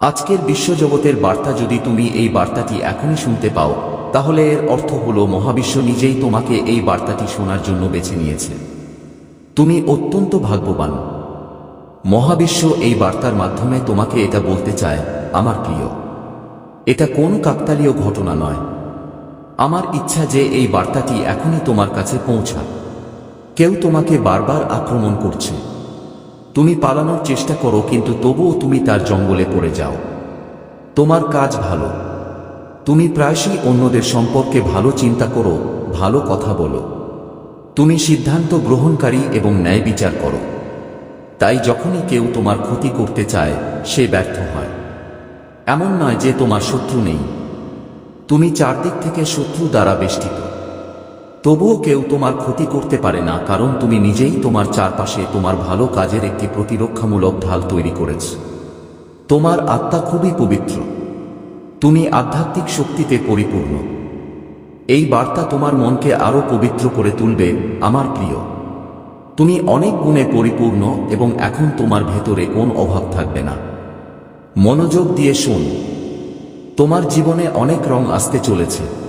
আজকের বিশ্বজগতের বার্তা যদি তুমি এই বার্তাটি এখনই শুনতে পাও, তাহলে এর অর্থ হলো মহাবিশ্ব নিজেই তোমাকে এই বার্তাটি শোনার জন্য বেছে নিয়েছে। তুমি অত্যন্ত ভাগ্যবান। মহাবিশ্ব এই বার্তার মাধ্যমে তোমাকে এটা বলতে চায়, আমার প্রিয়, এটা কোন কাকতালীয় ঘটনা নয়। আমার ইচ্ছা যে এই বার্তাটি এখনই তোমার কাছে পৌঁছা কেউ তোমাকে বারবার আক্রমণ করছে। তুমি পালানোর চেষ্টা করো, কিন্তু তবুও তুমি তার জঙ্গলে পড়ে যাও। তোমার কাজ ভালো। তুমি প্রায়শই অন্যদের সম্পর্কে ভালো চিন্তা করো, ভালো কথা বলো। তুমি সিদ্ধান্ত গ্রহণকারী এবং ন্যায় বিচার করো। তাই যখনই কেউ তোমার ক্ষতি করতে চায়, সে ব্যর্থ হয়। এমন নয় যে তোমার শত্রু নেই। তুমি চারদিক থেকে শত্রু দ্বারা বেষ্টিত। তবুও কেউ তোমার ক্ষতি করতে পারে না, কারণ তুমি নিজেই তোমার চারপাশে তোমার ভালো কাজের একটি প্রতিরক্ষামূলক ঢাল তৈরি করেছ। তোমার আত্মা খুবই পবিত্র। তুমি আধ্যাত্মিক শক্তিতে পরিপূর্ণ। এই বার্তা তোমার মনকে আরও পবিত্র করে তুলবে, আমার প্রিয়। তুমি অনেক গুণে পরিপূর্ণ এবং এখন তোমার ভেতরে কোন অভাব থাকবে না। মনোযোগ দিয়ে শোন। তোমার জীবনে অনেক রং আসতে চলেছে।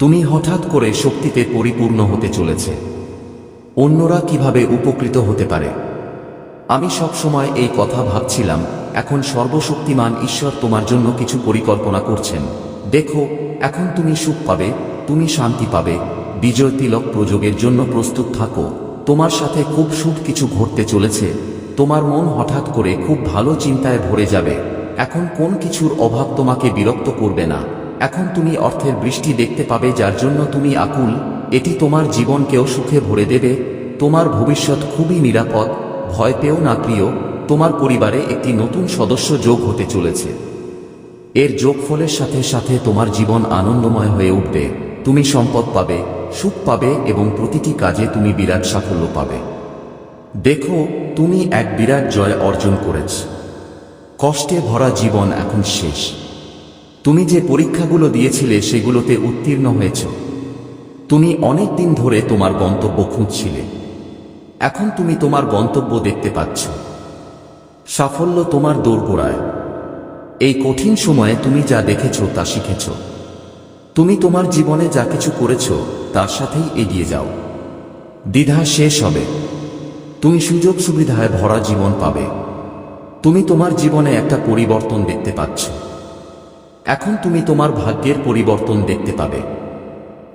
তুমি হঠাৎ করে শক্তিতে পরিপূর্ণ হতে চলেছে। অন্যরা কীভাবে উপকৃত হতে পারে? আমি সব সময় এই কথা ভাবছিলাম, এখন সর্বশক্তিমান ঈশ্বর তোমার জন্য কিছু পরিকল্পনা করছেন। দেখো, এখন তুমি সুখ পাবে, তুমি শান্তি পাবে, বিজয় তিলক প্রযোগের জন্য প্রস্তুত থাকো। তোমার সাথে খুব সুখ কিছু ঘটতে চলেছে, তোমার মন হঠাৎ করে খুব ভালো চিন্তায় ভরে যাবে। এখন কোন কিছুর অভাব তোমাকে বিরক্ত করবে না। এখন তুমি অর্থের বৃষ্টি দেখতে পাবে যার জন্য তুমি আকুল। এটি তোমার জীবনকেও সুখে ভরে দেবে। তোমার ভবিষ্যৎ খুবই নিরাপদ, ভয় পেও না প্রিয়। তোমার পরিবারে একটি নতুন সদস্য যোগ হতে চলেছে। এর যোগফলের সাথে সাথে তোমার জীবন আনন্দময় হয়ে উঠবে। তুমি সম্পদ পাবে, সুখ পাবে এবং প্রতিটি কাজে তুমি বিরাট সাফল্য পাবে। দেখো, তুমি এক বিরাট জয় অর্জন করেছ। কষ্টে ভরা জীবন এখন শেষ। তুমি যে পরীক্ষাগুলো দিয়েছিলে সেগুলোতে উত্তীর্ণ হয়েছ। তুমি অনেক দিন ধরে তোমার গন্তব্য খুঁজছিলে। এখন তুমি তোমার গন্তব্য দেখতে পাচ্ছ। সাফল্য তোমার দোরগোড়ায়। এই কঠিন সময়ে তুমি যা দেখেছ তা শিখেছ। তুমি তোমার জীবনে যা কিছু করেছ, তার সাথেই এগিয়ে যাও। দ্বিধা শেষ হবে। তুমি সুযোগ সুবিধায় ভরা জীবন পাবে। তুমি তোমার জীবনে একটা পরিবর্তন দেখতে পাচ্ছ। এখন তুমি তোমার ভাগ্যের পরিবর্তন দেখতে পাবে।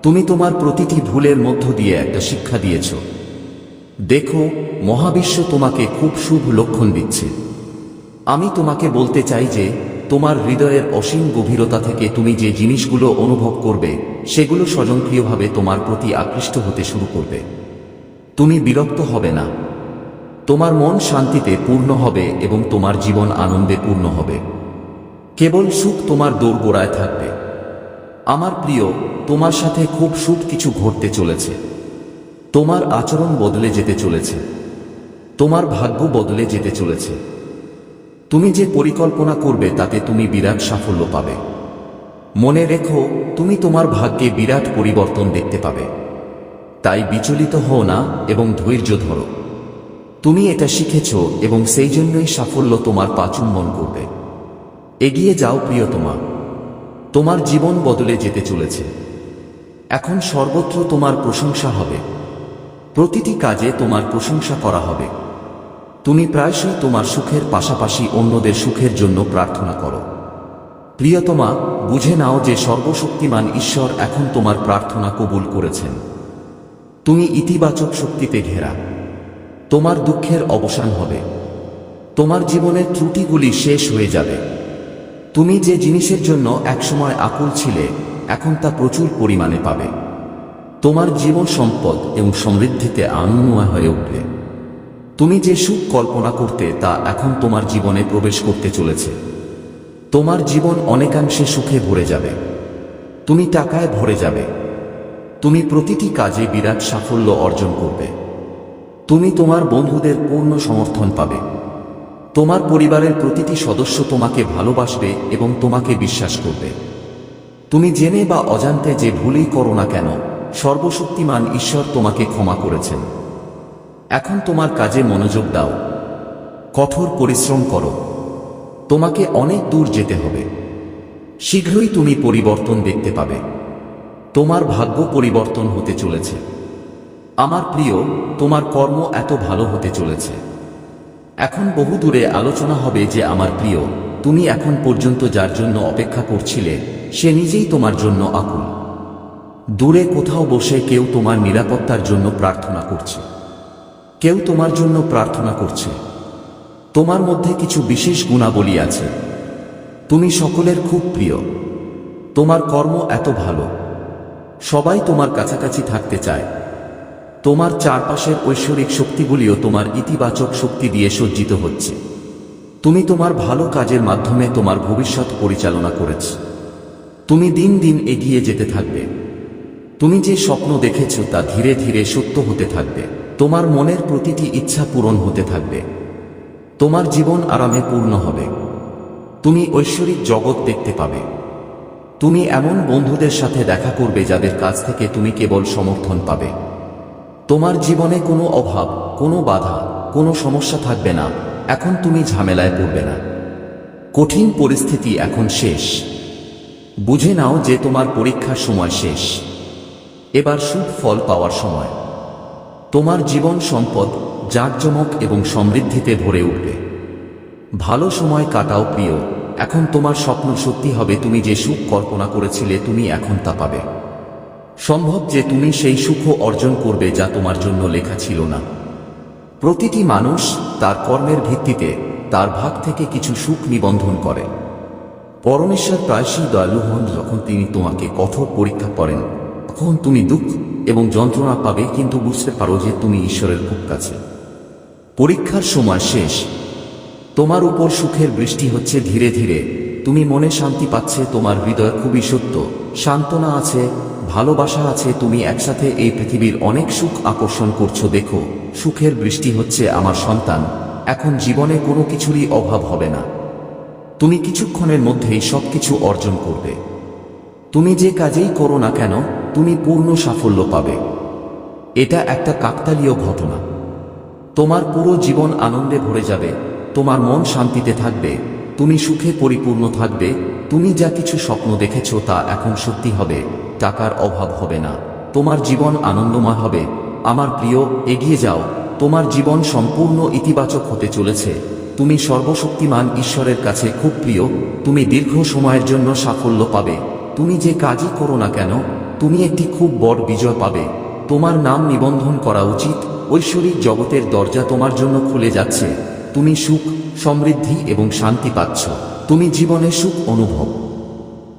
তুমি তোমার প্রতিটি ভুলের মধ্য দিয়ে একটা শিক্ষা দিয়েছ। দেখো, মহাবিশ্ব তোমাকে খুব শুভ লক্ষণ দিচ্ছে। আমি তোমাকে বলতে চাই যে, তোমার হৃদয়ের অসীম গভীরতা থেকে তুমি যে জিনিসগুলো অনুভব করবে, সেগুলো স্বয়ংক্রিয়ভাবে তোমার প্রতি আকৃষ্ট হতে শুরু করবে। তুমি বিরক্ত হবে না। তোমার মন শান্তিতে পূর্ণ হবে এবং তোমার জীবন আনন্দে পূর্ণ হবে। কেবল সুখ তোমার দোরগোড়ায় থাকবে। আমার প্রিয়, তোমার সাথে খুব সুখ কিছু ঘটতে চলেছে। তোমার আচরণ বদলে যেতে চলেছে। তোমার ভাগ্য বদলে যেতে চলেছে। তুমি যে পরিকল্পনা করবে, তাতে তুমি বিরাট সাফল্য পাবে। মনে রেখো, তুমি তোমার ভাগ্যে বিরাট পরিবর্তন দেখতে পাবে। তাই বিচলিত হও না এবং ধৈর্য ধরো। তুমি এটা শিখেছ এবং সেই জন্যই সাফল্য তোমার পাচুম্বন করবে। এগিয়ে যাও প্রিয়তমা। তোমার জীবন বদলে যেতে চলেছে। এখন সর্বত্র তোমার প্রশংসা হবে। প্রতিটি কাজে তোমার প্রশংসা করা হবে। তুমি প্রায়শই তোমার সুখের পাশাপাশি অন্যদের সুখের জন্য প্রার্থনা করো। প্রিয়তমা, বুঝে নাও যে সর্বশক্তিমান ঈশ্বর এখন তোমার প্রার্থনা কবুল করেছেন। তুমি ইতিবাচক শক্তিতে ঘেরা। তোমার দুঃখের অবসান হবে। তোমার জীবনের ত্রুটিগুলি শেষ হয়ে যাবে। তুমি যে জিনিসের জন্য একসময় আকুল ছিলে, এখন তা প্রচুর পরিমাণে পাবে। তোমার জীবন সম্পদ এবং সমৃদ্ধিতে আনন্দময় হয়ে উঠবে। তুমি যে সুখ কল্পনা করতে, তা এখন তোমার জীবনে প্রবেশ করতে চলেছে। তোমার জীবন অনেকাংশে সুখে ভরে যাবে। তুমি টাকায় ভরে যাবে। তুমি প্রতিটি কাজে বিরাট সাফল্য অর্জন করবে। তুমি তোমার বন্ধুদের পূর্ণ সমর্থন পাবে। তোমার পরিবারের প্রতিটি সদস্য তোমাকে ভালোবাসবে এবং তোমাকে বিশ্বাস করবে। তুমি জেনে বা অজান্তে যে ভুলই করো না কেন, সর্বশক্তিমান ঈশ্বর তোমাকে ক্ষমা করেছেন। এখন তোমার কাজে মনোযোগ দাও। কঠোর পরিশ্রম করো। তোমাকে অনেক দূর যেতে হবে। শীঘ্রই তুমি পরিবর্তন দেখতে পাবে। তোমার ভাগ্য পরিবর্তন হতে চলেছে। আমার প্রিয়, তোমার কর্ম এত ভালো হতে চলেছে। এখন বহু দূরে আলোচনা হবে যে আমার প্রিয়, তুমি এখন পর্যন্ত যার জন্য অপেক্ষা করছিলে, সে নিজেই তোমার জন্য আকুল। দূরে কোথাও বসে কেউ তোমার নিরাপত্তার জন্য প্রার্থনা করছে। কেউ তোমার জন্য প্রার্থনা করছে। তোমার মধ্যে কিছু বিশেষ গুণাবলী আছে। তুমি সকলের খুব প্রিয়। তোমার কর্ম এত ভালো। সবাই তোমার কাছাকাছি থাকতে চায়। তোমার চারপাশের ঐশ্বরিক শক্তিগুলিও তোমার ইতিবাচক শক্তি দিয়ে সজ্জিত হচ্ছে। তুমি তোমার ভালো কাজের মাধ্যমে তোমার ভবিষ্যৎ পরিচালনা করেছ। তুমি দিন দিন এগিয়ে যেতে থাকবে। তুমি যে স্বপ্ন দেখেছ তা ধীরে ধীরে সত্য হতে থাকবে। তোমার মনের প্রতিটি ইচ্ছা পূরণ হতে থাকবে। তোমার জীবন আরামে পূর্ণ হবে। তুমি ঐশ্বরিক জগৎ দেখতে পাবে। তুমি এমন বন্ধুদের সাথে দেখা করবে যাদের কাছ থেকে তুমি কেবল সমর্থন পাবে। তোমার জীবনে কোনো অভাব, কোনো বাধা, কোনো সমস্যা থাকবে না। এখন তুমি ঝামেলায় পড়বে না। কঠিন পরিস্থিতি এখন শেষ। বুঝে নাও যে তোমার পরীক্ষার সময় শেষ। এবার সুখ ফল পাওয়ার সময়। তোমার জীবন সম্পদ জাঁকজমক এবং সমৃদ্ধিতে ভরে উঠবে। ভালো সময় কাটাও প্রিয়। এখন তোমার স্বপ্ন সত্যি হবে, তুমি যে সুখ কল্পনা করেছিলে, তুমি এখন তা পাবে। সম্ভব যে তুমি সেই সুখ অর্জন করবে যা তোমার জন্য লেখা ছিল না। প্রতিটি মানুষ তার কর্মের ভিত্তিতে তার ভাগ থেকে কিছু সুখ নিবন্ধন করে। পরমেশ্বর প্রায়শই দয়ালু হন যখন তিনি তোমাকে কঠোর পরীক্ষা করেন। তখন তুমি দুঃখ এবং যন্ত্রণা পাবে কিন্তু বুঝতে পারো যে তুমি ঈশ্বরের খুব কাছে। পরীক্ষার সময় শেষ। তোমার উপর সুখের বৃষ্টি হচ্ছে ধীরে ধীরে। তুমি মনে শান্তি পাচ্ছে, তোমার হৃদয় খুবই সত্য। সান্ত্বনা আছে, ভালোবাসা আছে, তুমি একসাথে এই পৃথিবীর অনেক সুখ আকর্ষণ করছ, দেখো। সুখের বৃষ্টি হচ্ছে আমার সন্তান। এখন জীবনে কোনো কিছুরই অভাব হবে না। তুমি কিছুক্ষণের মধ্যেই সবকিছু অর্জন করবে। তুমি যে কাজেই করো না কেন, তুমি পূর্ণ সাফল্য পাবে। এটা একটা কাকতালীয় ঘটনা। তোমার পুরো জীবন আনন্দে ভরে যাবে, তোমার মন শান্তিতে থাকবে। তুমি সুখে পরিপূর্ণ থাকবে, তুমি যা কিছু স্বপ্ন দেখেছ তা এখন সত্যি হবে, টাকার অভাব হবে না। তোমার জীবন আনন্দময় হবে। আমার প্রিয়, এগিয়ে যাও। তোমার জীবন সম্পূর্ণ ইতিবাচক হতে চলেছে। তুমি সর্বশক্তিমান ঈশ্বরের কাছে খুব প্রিয়। তুমি দীর্ঘ সময়ের জন্য সাফল্য পাবে। তুমি যে কাজই করো না কেন, তুমি একটি খুব বড় বিজয় পাবে। তোমার নাম নিবন্ধন করা উচিত। ঐশ্বরিক জগতের দরজা তোমার জন্য খুলে যাচ্ছে। তুমি সুখ, সমৃদ্ধি এবং শান্তি পাচ্ছ। তুমি জীবনে সুখ অনুভব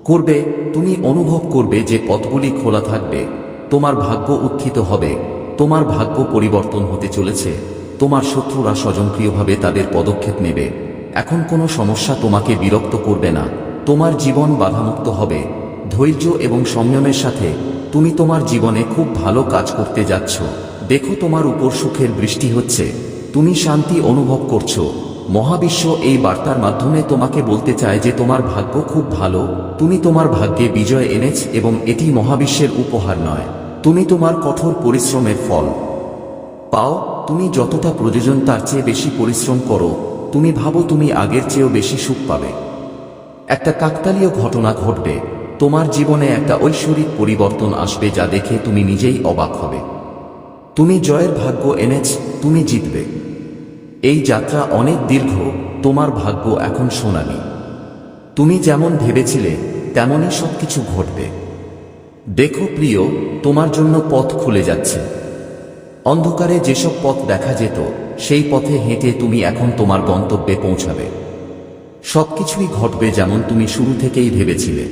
করবে, তুমি অনুভব করবে যে পথগুলি খোলা থাকবে। তোমার ভাগ্য উত্থিত হবে। তোমার ভাগ্য পরিবর্তন হতে চলেছে। তোমার শত্রুরা স্বজনপ্রিয়ভাবে তাদের পদক্ষেপ নেবে। এখন কোনো সমস্যা তোমাকে বিরক্ত করবে না। তোমার জীবন বাধামুক্ত হবে। ধৈর্য এবং সংযমের সাথে তুমি তোমার জীবনে খুব ভালো কাজ করতে যাচ্ছ। দেখো তোমার উপর সুখের বৃষ্টি হচ্ছে। তুমি শান্তি অনুভব করছ। মহাবিশ্ব এই বার্তার মাধ্যমে তোমাকে বলতে চায় যে তোমার ভাগ্য খুব ভালো, তুমি তোমার ভাগ্যে বিজয় এনেছ এবং এটি মহাবিশ্বের উপহার নয়। তুমি তোমার কঠোর পরিশ্রমের ফল। পাও, তুমি যতটা প্রয়োজন তার চেয়ে বেশি পরিশ্রম করো। তুমি ভাবো তুমি আগের চেয়েও বেশি সুখ পাবে। একটা কাকতালীয় ঘটনা ঘটবে। তোমার জীবনে একটা ঐশ্বরিক পরিবর্তন আসবে যা দেখে তুমি নিজেই অবাক হবে। তুমি জয়ের ভাগ্য এনেছ, তুমি জিতবে। এই যাত্রা অনেক দীর্ঘ, তোমার ভাগ্য এখন সোনালি। তুমি যেমন ভেবেছিলে, তেমনই সবকিছু ঘটবে। দেখো প্রিয়, তোমার জন্য পথ খুলে যাচ্ছে। অন্ধকারে যেসব পথ দেখা যেত, সেই পথে হেঁটে তুমি এখন তোমার গন্তব্যে পৌঁছাবে। সবকিছুই ঘটবে যেমন তুমি শুরু থেকেই ভেবেছিলে।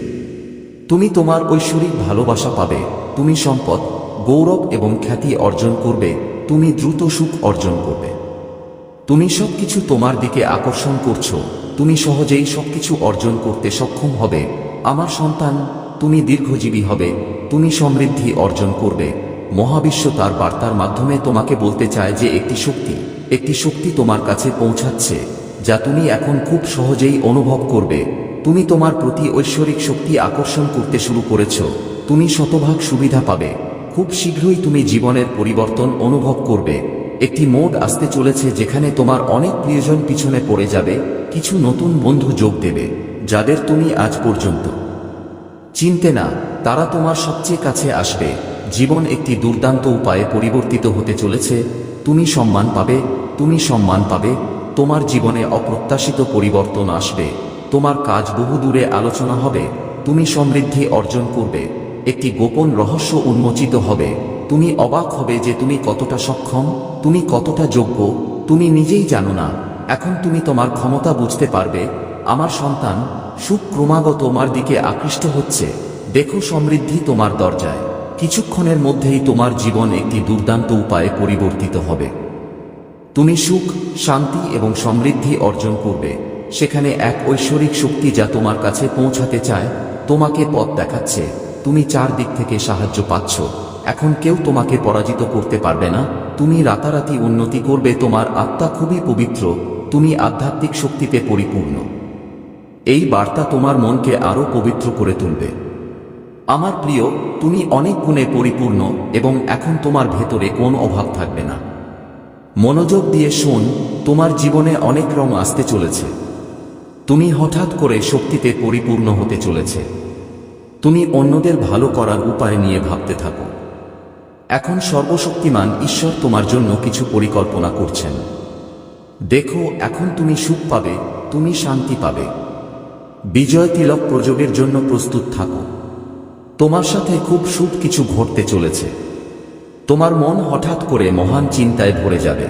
তুমি তোমার ঐশ্বরিক ভালোবাসা পাবে, তুমি সম্পদ গৌরব এবং খ্যাতি অর্জন করবে, তুমি দ্রুত সুখ অর্জন করবে। তুমি সবকিছু তোমার দিকে আকর্ষণ করছ, তুমি সহজেই সবকিছু অর্জন করতে সক্ষম হবে। আমার সন্তান, তুমি দীর্ঘজীবী হবে, তুমি সমৃদ্ধি অর্জন করবে। মহাবিশ্ব তার বার্তার মাধ্যমে তোমাকে বলতে চায় যে একটি শক্তি একটি শক্তি তোমার কাছে পৌঁছাচ্ছে, যা তুমি এখন খুব সহজেই অনুভব করবে। তুমি তোমার প্রতি ঐশ্বরিক শক্তি আকর্ষণ করতে শুরু করেছ, তুমি শতভাগ সুবিধা পাবে। খুব শীঘ্রই তুমি জীবনের পরিবর্তন অনুভব করবে। একটি মোড আসতে চলেছে যেখানে তোমার অনেক প্রিয়জন পিছনে পড়ে যাবে, কিছু নতুন বন্ধু যোগ দেবে, যাদের তুমি আজ পর্যন্ত চিনতে না, তারা তোমার সবচেয়ে কাছে আসবে। জীবন একটি দুর্দান্ত উপায়ে পরিবর্তিত হতে চলেছে। তুমি সম্মান পাবে, তুমি সম্মান পাবে, তোমার জীবনে অপ্রত্যাশিত পরিবর্তন আসবে, তোমার কাজ বহুদূরে আলোচনা হবে, তুমি সমৃদ্ধি অর্জন করবে। একটি গোপন রহস্য উন্মোচিত হবে। তুমি অবাক হবে যে তুমি কতটা সক্ষম, তুমি কতটা যোগ্য, তুমি নিজেই জানো না। এখন তুমি তোমার ক্ষমতা বুঝতে পারবে, আমার সন্তান সুখ ক্রমাগত তোমার দিকে আকৃষ্ট হচ্ছে। দেখো সমৃদ্ধি তোমার দরজায়। কিছুক্ষণের মধ্যেই তোমার জীবন একটি দুর্দান্ত উপায়ে পরিবর্তিত হবে। তুমি সুখ, শান্তি এবং সমৃদ্ধি অর্জন করবে। সেখানে এক ঐশ্বরিক শক্তি যা তোমার কাছে পৌঁছাতে চায়, তোমাকে পথ দেখাচ্ছে। তুমি চারদিক থেকে সাহায্য পাচ্ছ। এখন কেউ তোমাকে পরাজিত করতে পারবে না। তুমি রাতারাতি উন্নতি করবে। তোমার আত্মা খুবই পবিত্র। তুমি আধ্যাত্মিক শক্তিতে পরিপূর্ণ। এই বার্তা তোমার মনকে আরও পবিত্র করে তুলবে। আমার প্রিয়, তুমি অনেক গুণে পরিপূর্ণ এবং এখন তোমার ভেতরে কোন অভাব থাকবে না। মনোযোগ দিয়ে শোন, তোমার জীবনে অনেক রং আসতে চলেছে। তুমি হঠাৎ করে শক্তিতে পরিপূর্ণ হতে চলেছে। তুমি অন্যদের ভালো করার উপায় নিয়ে ভাবতে থাকো। এখন সর্বশক্তিমান ঈশ্বর তোমার জন্য কিছু পরিকল্পনা করছেন। দেখো, এখন তুমি সুখ পাবে, তুমি শান্তি পাবে। বিজয় তিলক প্রযোগের জন্য প্রস্তুত থাকো। তোমার সাথে খুব সুখ কিছু ঘটতে চলেছে। তোমার মন হঠাৎ করে মহান চিন্তায় ভরে যাবে।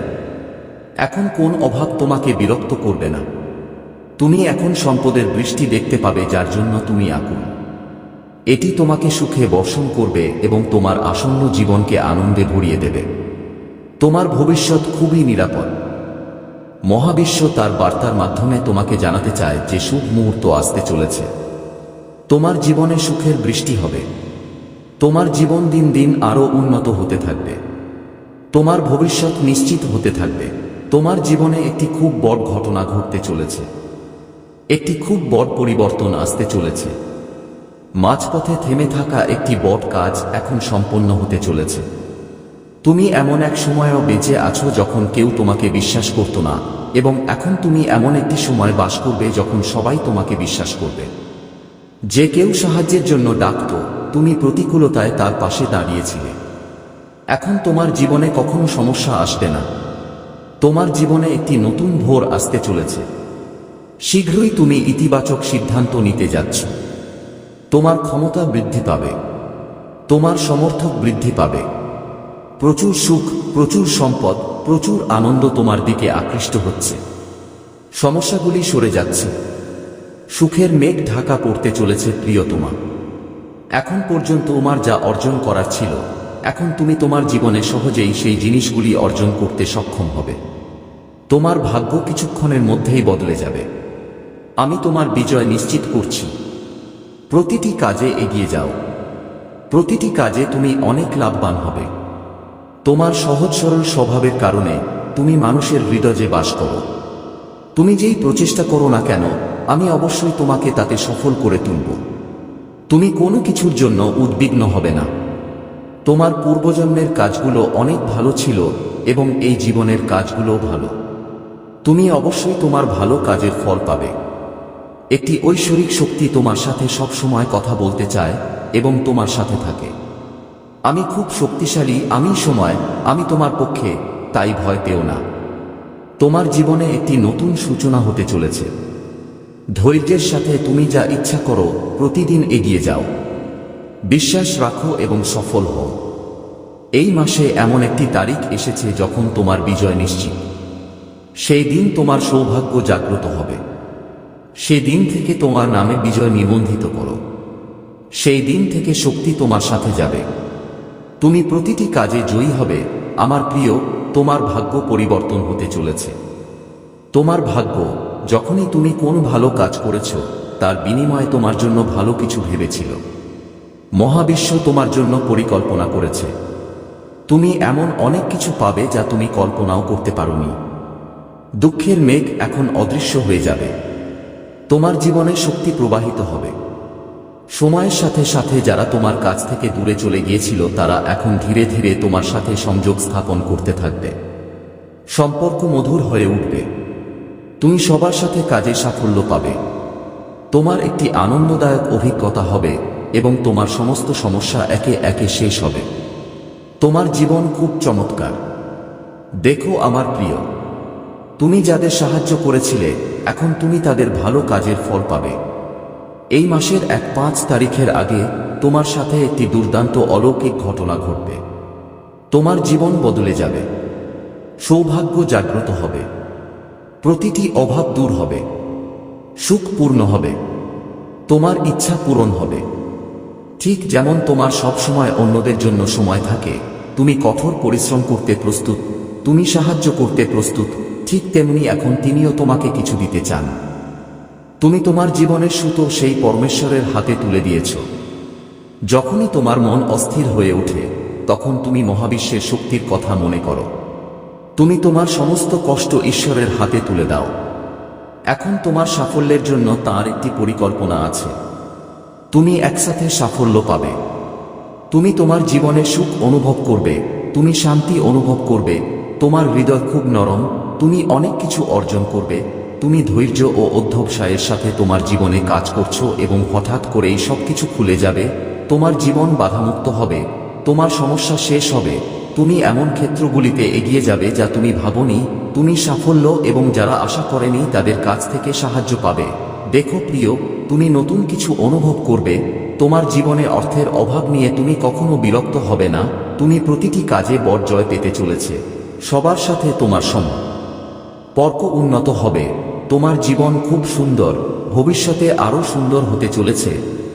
এখন কোন অভাব তোমাকে বিরক্ত করবে না। তুমি এখন সম্পদের বৃষ্টি দেখতে পাবে যার জন্য তুমি আকুল। এটি তোমাকে সুখে বর্ষণ করবে এবং তোমার আসন্ন জীবনকে আনন্দে ভরিয়ে দেবে। তোমার ভবিষ্যৎ খুবই নিরাপদ। মহাবিশ্ব তার বার্তার মাধ্যমে তোমাকে জানাতে চায় যে শুভ মুহূর্ত আসতে চলেছে। তোমার জীবনে সুখের বৃষ্টি হবে। তোমার জীবন দিন দিন আরও উন্নত হতে থাকবে। তোমার ভবিষ্যৎ নিশ্চিত হতে থাকবে। তোমার জীবনে একটি খুব বড় ঘটনা ঘটতে চলেছে। একটি খুব বড় পরিবর্তন আসতে চলেছে। মাঝপথে থেমে থাকা একটি বট কাজ এখন সম্পন্ন হতে চলেছে। তুমি এমন এক সময়ও বেঁচে আছো যখন কেউ তোমাকে বিশ্বাস করত না, এবং এখন তুমি এমন একটি সময় বাস করবে যখন সবাই তোমাকে বিশ্বাস করবে। যে কেউ সাহায্যের জন্য ডাকত, তুমি প্রতিকূলতায় তার পাশে দাঁড়িয়েছিলে। এখন তোমার জীবনে কখনো সমস্যা আসবে না। তোমার জীবনে একটি নতুন ভোর আসতে চলেছে। শীঘ্রই তুমি ইতিবাচক সিদ্ধান্ত নিতে যাচ্ছ। তোমার ক্ষমতা বৃদ্ধি পাবে, তোমার সমর্থক বৃদ্ধি পাবে। প্রচুর সুখ, প্রচুর সম্পদ, প্রচুর আনন্দ তোমার দিকে আকৃষ্ট হচ্ছে। সমস্যাগুলি সরে যাচ্ছে। সুখের মেঘ ঢাকা পড়তে চলেছে প্রিয় তোমা এখন পর্যন্ত তোমার যা অর্জন করার ছিল, এখন তুমি তোমার জীবনে সহজেই সেই জিনিসগুলি অর্জন করতে সক্ষম হবে। তোমার ভাগ্য কিছুক্ষণের মধ্যেই বদলে যাবে। আমি তোমার বিজয় নিশ্চিত করছি। প্রতিটি কাজে এগিয়ে যাও। প্রতিটি কাজে তুমি অনেক লাভবান হবে। তোমার সহজ সরল স্বভাবের কারণে তুমি মানুষের হৃদয়ে বাস করো। তুমি যেই প্রচেষ্টা করো না কেন, আমি অবশ্যই তোমাকে তাতে সফল করে তুলব। তুমি কোনো কিছুর জন্য উদ্বিগ্ন হবে না। তোমার পূর্বজন্মের কাজগুলো অনেক ভালো ছিল এবং এই জীবনের কাজগুলো ভালো। তুমি অবশ্যই তোমার ভালো কাজের ফল পাবে। একটি ঐশ্বরিক শক্তি তোমার সাথে সব সময় কথা বলতে চায় এবং তোমার সাথে থাকে। আমি খুব শক্তিশালী আমি সময়, আমি তোমার পক্ষে, তাই ভয় পেও না। তোমার জীবনে একটি নতুন সূচনা হতে চলেছে। ধৈর্যের সাথে তুমি যা ইচ্ছা করো, প্রতিদিন এগিয়ে যাও। বিশ্বাস রাখো এবং সফল হও। এই মাসে এমন একটি তারিখ এসেছে যখন তোমার বিজয় নিশ্চিত। সেই দিন তোমার সৌভাগ্য জাগ্রত হবে। সেই দিন থেকে তোমার নামে বিজয় নিবন্ধিত করো। সেই দিন থেকে শক্তি তোমার সাথে যাবে। তুমি প্রতিটি কাজে জয়ী হবে। আমার প্রিয়, তোমার ভাগ্য পরিবর্তন হতে চলেছে। তোমার ভাগ্য, যখনই তুমি কোন ভালো কাজ করেছ, তার বিনিময়ে তোমার জন্য ভালো কিছু ভেবেছিল। মহাবিশ্ব তোমার জন্য পরিকল্পনা করেছে। তুমি এমন অনেক কিছু পাবে যা তুমি কল্পনাও করতে পারোনি। দুঃখের মেঘ এখন অদৃশ্য হয়ে যাবে। তোমার জীবনে শক্তি প্রবাহিত হবে। সময়ের সাথে সাথে যারা তোমার কাছ থেকে দূরে চলে গিয়েছিল, তারা এখন ধীরে ধীরে তোমার সাথে সংযোগ স্থাপন করতে থাকবে। সম্পর্ক মধুর হয়ে উঠবে। তুমি সবার সাথে কাজে সাফল্য পাবে। তোমার একটি আনন্দদায়ক অভিজ্ঞতা হবে এবং তোমার সমস্ত সমস্যা একে একে শেষ হবে। তোমার জীবন খুব চমৎকার। দেখো আমার প্রিয়, তুমি যাদের সাহায্য করেছিলে এখন তুমি তাদের ভালো কাজের ফল পাবে। এই মাসের এক পাঁচ তারিখের আগে তোমার সাথে একটি দুর্দান্ত অলৌকিক ঘটনা ঘটবে। তোমার জীবন বদলে যাবে। সৌভাগ্য জাগ্রত হবে। প্রতিটি অভাব দূর হবে। সুখ পূর্ণ হবে। তোমার ইচ্ছা পূরণ হবে। ঠিক যেমন তোমার সব সময় অন্যদের জন্য সময় থাকে, তুমি কঠোর পরিশ্রম করতে প্রস্তুত, তুমি সাহায্য করতে প্রস্তুত ঠিক তেমনি এখন তিনিও তোমাকে কিছু দিতে চান। তুমি তোমার জীবনের সুতো সেই পরমেশ্বরের হাতে তুলে দিয়েছ। যখনই তোমার মন অস্থির হয়ে ওঠে, তখন তুমি মহাবিশ্বের শক্তির কথা মনে করো। তুমি তোমার সমস্ত কষ্ট ঈশ্বরের হাতে তুলে দাও। এখন তোমার সাফল্যের জন্য তার একটি পরিকল্পনা আছে। তুমি একসাথে সাফল্য পাবে। তুমি তোমার জীবনে সুখ অনুভব করবে, তুমি শান্তি অনুভব করবে, তোমার হৃদয় খুব নরম তুমি অনেক কিছু অর্জন করবে। তুমি ধৈর্য ও অধ্যবসায়ের সাথে তোমার জীবনে কাজ করছ এবং হঠাৎ করেই সবকিছু খুলে যাবে। তোমার জীবন বাধামুক্ত হবে। তোমার সমস্যা শেষ হবে। তুমি এমন ক্ষেত্রগুলিতে এগিয়ে যাবে যা তুমি ভাবনি, তুমি সাফল্য এবং যারা আশা করেনি তাদের কাছ থেকে সাহায্য পাবে। দেখো প্রিয়, তুমি নতুন কিছু অনুভব করবে। তোমার জীবনে অর্থের অভাব নিয়ে তুমি কখনো বিরক্ত হবে না। তুমি প্রতিটি কাজে বরজয় পেতে চলেছে। সবার সাথে তোমার সম পর্ক উন্নত হবে। তোমার জীবন খুব সুন্দর, ভবিষ্যতে আরও সুন্দর হতে চলেছে।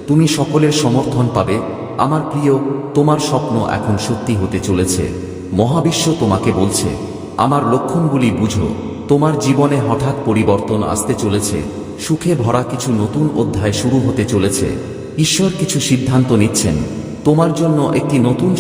তুমি সকলের সমর্থন পাবে। আমার প্রিয়, তোমার স্বপ্ন এখন সত্যি হতে চলেছে। মহাবিশ্ব তোমাকে বলছে, আমার লক্ষণগুলি বুঝো। তোমার জীবনে হঠাৎ পরিবর্তন আসতে চলেছে। সুখে ভরা কিছু নতুন অধ্যায় শুরু হতে চলেছে। ঈশ্বর কিছু সিদ্ধান্ত নিচ্ছেন। তোমার জন্য একটি নতুন